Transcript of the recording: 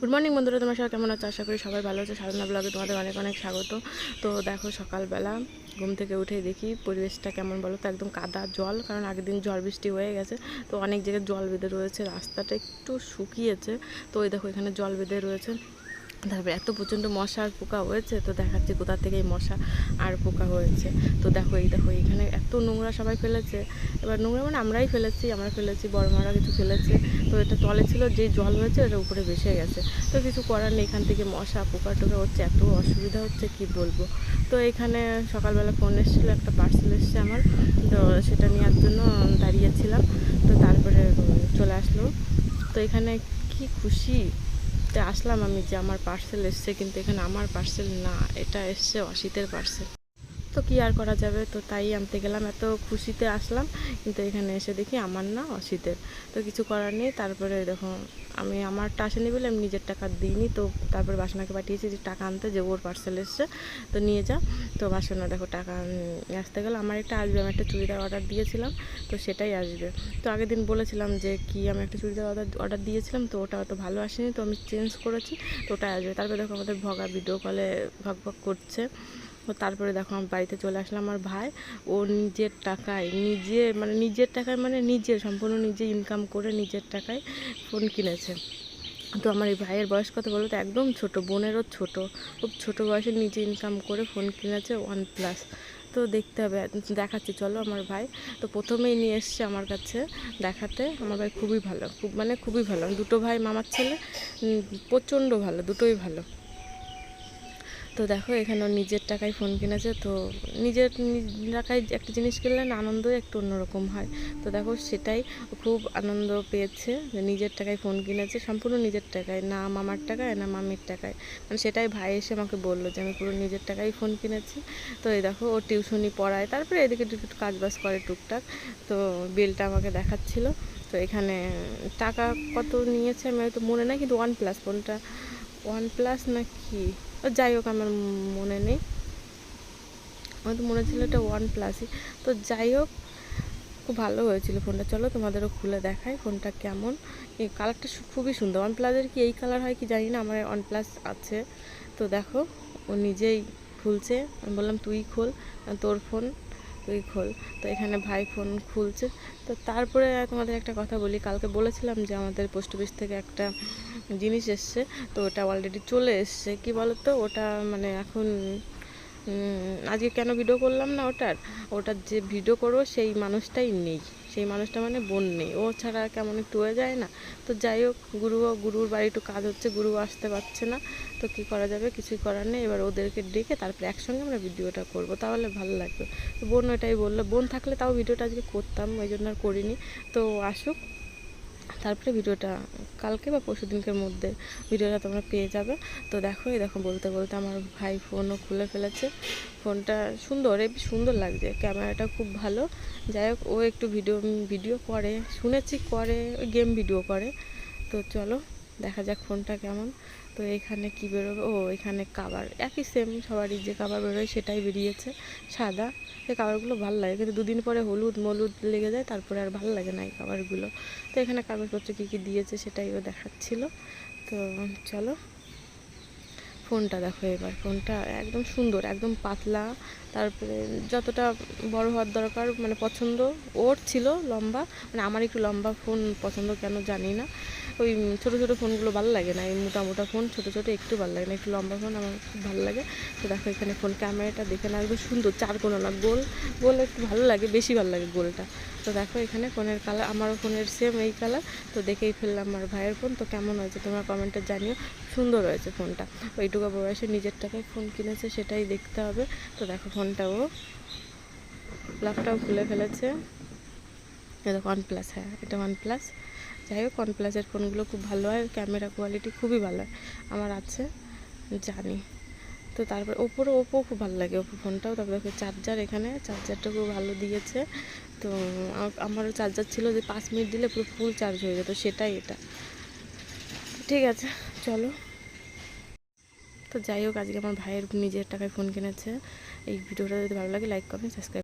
Good morning বন্ধুরা, তোমার সবাই কেমন আছো? আশা করি সবাই ভালো আছে। সাধনা ব্লগে তোমাদের অনেক অনেক স্বাগত। তো দেখো, সকালবেলা ঘুম থেকে উঠে দেখি পরিবেশটা কেমন বলো তো? একদম কাদা জল, কারণ আগের দিন ঝড় বৃষ্টি হয়ে গেছে। তো অনেক জায়গায় জল বেঁধে রয়েছে। রাস্তাটা একটু শুকিয়েছে। তো ওই দেখো, এখানে জল বেঁধে রয়েছে। তারপরে এত প্রচণ্ড মশা আর পোকা হয়েছে, তো দেখাচ্ছি কোথা থেকে এই মশা আর পোকা হয়েছে। তো দেখো এই, দেখো এখানে এত নোংরা সবাই ফেলেছে। এবার নোংরা মানে আমরাই ফেলেছি, আমরা ফেলেছি বড় মারা কিছু ফেলেছে। তো এটা তলে ছিল, যে জল হয়েছে এটা উপরে ভেসে গেছে। তো কিছু করার নেই, এখান থেকে মশা, পোকা টোকা হচ্ছে, এত অসুবিধা হচ্ছে, কি বলব? তো এখানে সকালবেলা ফোন এসেছিল, একটা পার্সেল এসছে আমার। তো সেটা নেওয়ার জন্য দাঁড়িয়েছিলাম। তো তারপরে চলে আসলো। তো এখানে কি খুশি? তো আসলাম আমি যে আমার পার্সেল এসছে, কিন্তু এখানে আমার পার্সেল না, এটা এসছে অসিতের পার্সেল তো কি আর করা যাবে? তো তাই আনতে গেলাম, এত খুশিতে আসলাম। কিন্তু এখানে এসে দেখি আমার না অসিতের। তো কিছু করার নেই, তারপরে দেখো, আমি আমারটা আসেনি বলে আমি নিজের টাকা দিইনি। তো তারপরে বাসনাকে পাঠিয়েছি যে টাকা আনতে, যে ওর পার্সেল এসছে, তো নিয়ে যা। তো বাসনা দেখো, টাকা আসতে গেলো। আমার একটা আসবে, আমি একটা চুড়িদার অর্ডার দিয়েছিলাম, তো সেটাই আসবে। তো আগের দিন বলেছিলাম যে কি, আমি একটা চুড়িদার অর্ডার অর্ডার দিয়েছিলাম, তো ওটা অত ভালো আসেনি, তো আমি চেঞ্জ করেছি, তো ওটা আসবে। তারপরে দেখো আমাদের ভগা ভিডিও কলে ভগ ভগ করছে। তারপরে দেখো আমার বাড়িতে চলে আসলো আমার ভাই। ও নিজের টাকায়, নিজে মানে নিজের টাকায় মানে নিজে, সম্পূর্ণ নিজে ইনকাম করে নিজের টাকায় ফোন কিনেছে। তো আমার এই ভাইয়ের বয়স কত বলো তো? একদম ছোট, বোনেরও ছোট। খুব ছোট বয়সে নিজে ইনকাম করে ফোন কিনেছে ওয়ান প্লাস তো দেখতে হবে, দেখাচ্ছি, চলো আমার ভাই। তো প্রথমেই নিয়ে এসছে আমার কাছে দেখাতে। আমার ভাই খুবই ভালো, খুব মানে খুবই ভালো। দুটো ভাই মামার ছেলে প্রচণ্ড ভালো, দুটোই ভালো। তো দেখো, এখানে নিজের টাকায় ফোন কিনেছে, তো নিজের নিজ- টাকায় একটা জিনিস কিনলে না আনন্দ একটু অন্যরকম হয়। তো দেখো, সেটাই খুব আনন্দ পেয়েছে যে নিজের টাকায় ফোন কিনেছে, সম্পূর্ণ নিজের টাকায়, না মামার টাকায়, না মামির টাকায়। মানে সেটাই ভাই এসে আমাকে বলল যে, আমি পুরো নিজের টাকায় ফোন কিনেছি। তো এই দেখো, ও টিউশনি পড়ায়, তারপরে এদিকে একটু একটু কাজ বাজ করে টুকটাক, তো বিলটা আমাকে দেখাচ্ছিল। তো এখানে টাকা কত নিয়েছে আমি হয়তো মনে নাই, কিন্তু ওয়ান প্লাস ফোনটা ওয়ান প্লাস না কি ও, যাই হোক, আমার মনে নেই। আমার তো মনে ছিল এটা ওয়ান প্লাসই তো যাই হোক, খুব ভালো হয়েছিল ফোনটা। চলো তোমাদেরও খুলে দেখাই ফোনটা কেমন। এই কালারটা খুবই সুন্দর। ওয়ান প্লাসের কি এই কালার হয় কি জানি না, আমার ওয়ান প্লাস আছে। তো দেখো, ও নিজেই খুলছে। আমি বললাম, তুই খোল, তোর ফোন তুই খোল। তো এখানে ভাই ফোন খুলছে। তো তারপরে তোমাদের একটা কথা বলি। কালকে বলেছিলাম যে আমাদের পোস্ট অফিস থেকে একটা জিনিস এসছে। তো ওটা অলরেডি চলে এসছে। কি বলতো? ওটা মানে এখন আজকে কেন ভিডিও করলাম না ওটার? ওটার যে ভিডিও করব সেই মানুষটাই নেই। সেই মানুষটা মানে বোন নেই। ও ছাড়া কেমন একটু হয়ে যায় না। তো যাই হোক গুরুও গুরুর বাড়ি একটু কাজ হচ্ছে, গুরু আসতে পারছে না। তো কি করা যাবে? কিছুই করার নেই। এবার ওদেরকে ডেকে তারপরে একসঙ্গে আমরা ভিডিওটা করব। তাহলে ভালো লাগবে। বোন ওটাই বলল, বোন থাকলে তাও ভিডিওটা আজকে করতাম, ওই জন্য আর করিনি। তো আসুক। তারপরে ভিডিওটা কালকে বা পরশু দিনকের মধ্যে ভিডিওটা তোমরা পেয়ে যাবে। তো দেখো, এই দেখো বলতে বলতে আমার ভাই ফোনও খুলে ফেলেছে। ফোনটা সুন্দর, এই সুন্দর লাগছে ক্যামেরাটা খুব ভালো। যাই হোক, ও একটু ভিডিও ভিডিও করে, শুনেছি করে গেম ভিডিও করে। তো চলো। দেখা যাক ফোনটা কেমন। তো এখানে কি বেরোবে? ও, এখানে কাবার একই সেম সবারই যে কাবার বেরোয় সেটাই বেরিয়েছে। সাদা। এই কাবারগুলো ভালো লাগে। কিন্তু দুদিন পরে হলুদ, মলুদ লেগে যায়, তারপরে আর ভালো লাগে না এই কাবারগুলো তো এখানে কাগজপত্র কী কী দিয়েছে সেটাই ও দেখাচ্ছিল। তো চলো। ফোনটা দেখো এবার। ফোনটা একদম সুন্দর, একদম পাতলা। তারপরে যতটা বড় হওয়ার দরকার মানে পছন্দ ওর ছিল লম্বা। মানে আমার একটু লম্বা ফোন পছন্দ কেন জানি না। ওই ছোটো ছোটো ফোনগুলো ভালো লাগে না, এই মোটা মোটা ফোন, ছোটো ছোটো একটু ভালো লাগে না, একটু লম্বা ফোন আমার খুব ভালো লাগে। তো দেখো এখানে ফোন ক্যামেরাটা দেখে না একদম সুন্দর চার কোনো না, গোল গোল একটু ভালো লাগে, বেশি ভালো লাগে গোলটা। তো দেখো এখানে ফোনের কালার আমারও ফোনের সেম এই কালার তো দেখেই ফেললাম আমার ভাইয়ের ফোন। তো কেমন হয়েছে তোমরা কমেন্টে জানিও, সুন্দর হয়েছে ফোনটা। ওইটুকু বয়সে নিজের টাকায় ফোন কিনেছে, সেটাই দেখতে হবে। তো দেখো ফোনটাও লাভটাও খুলে ফেলেছে। এটা ওয়ান প্লাস হ্যাঁ এটা ওয়ান প্লাস যাই হোক ওয়ান প্লাসের ফোনগুলো খুব ভালো হয় ক্যামেরা কোয়ালিটি খুবই ভালো হয়। আমার আছে, জানি। তো তারপর ওপরে, ওপো খুব ভালো লাগে, ওপো ফোনটাও তারপর দেখো চার্জার এখানে চার্জারটা খুব ভালো দিয়েছে। তো আমারও চার্জার ছিল যে পাঁচ মিনিট দিলে পুরো ফুল চার্জ হয়ে যেত, সেটাই এটা। ঠিক আছে, চলো। তো যাই হোক, আজকে আমার ভাইয়ের নিজের টাকায় ফোন কিনেছে। এই ভিডিওটা যদি ভালো লাগে লাইক কমেন্ট সাবস্ক্রাইব